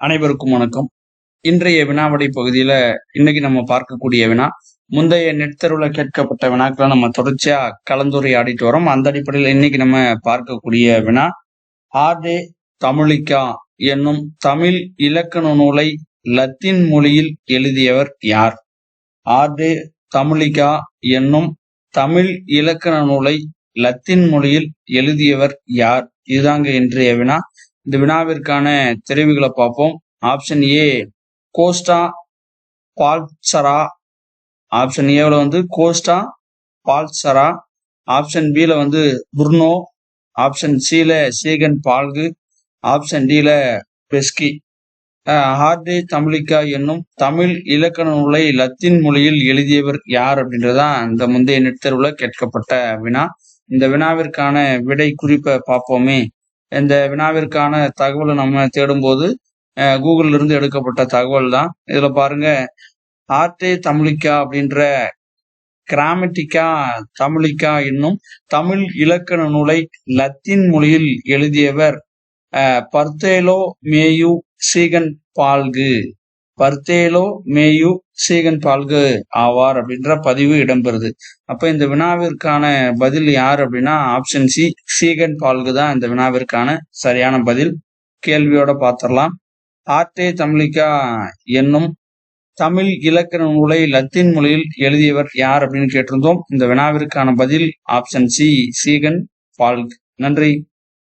அனைவருக்கும் வணக்கம். இன்றைய வினாவடை பகுதியில இன்னைக்கு நம்ம பார்க்கக்கூடிய வினா முந்தைய நெட்தருவில் கேட்கப்பட்ட வினாக்களை நம்ம தொடர்ச்சியா கலந்துரையாடிட்டு வரோம். அந்த அடிப்படையில் இன்னைக்கு நம்ம பார்க்கக்கூடிய வினா ஆர்டே தமிழிக்கா என்னும் தமிழ் இலக்கண நூலை லத்தீன் மொழியில் எழுதியவர் யார்? ஆர்டே தமிழிக்கா என்னும் தமிழ் இலக்கண நூலை லத்தீன் மொழியில் எழுதியவர் யார்? இதுதாங்க இன்றைய வினா. இந்த வினாவிற்கான தெரிவுகளை பார்ப்போம். Option A Costa Bulsara option ஏவில் வந்து கோஸ்டா பால்சரா ஆப்ஷன் பியில் வந்து புர்னோ ஆப்ஷன் சியில் சீகன் பால்கு ஆப்ஷன் டியில் பெஸ்கி ஹார்டே தமிழிக்கா என்னும் தமிழ் இலக்கண நூலை லத்தீன் மொழியில் எழுதியவர் யார் அப்படின்றதான் இந்த முந்தைய நெட்தருவில் கேட்கப்பட்ட வினா. இந்த வினாவிற்கான விடை குறிப்பை பார்ப்போமே. இந்த வினாவிற்கான தகவலை நம்ம தேடும்போது கூகுள்ல இருந்து எடுக்கப்பட்ட தகவல் தான் இதுல பாருங்க ஆர்டே தமிழிக்கா அப்படின்ற கிராமட்டிக்கா தமிழிக்கா என்னும் தமிழ் இலக்கண நூலை லத்தீன் மொழியில் எழுதியவர் பர்தேலோ மேயு சீகன் பால்கு. பர்தேலோ மேயு சீகன் பால்கு ஆவார் அப்படின்ற பதிவு இடம்பெறுது. அப்ப இந்த வினாவிற்கான பதில் யார் அப்படின்னா ஆப்ஷன் சி சீகன் பால்கு தான் இந்த வினாவிற்கான சரியான பதில். கேள்வியோட பார்த்துடலாம் ஆர்டே தமிழிக்கா என்னும் தமிழ் இலக்கண நூலை லத்தீன் மொழியில் எழுதியவர் யார் அப்படின்னு கேட்டிருந்தோம். இந்த வினாவிற்கான பதில் ஆப்ஷன் சி சீகன் பால்க். நன்றி.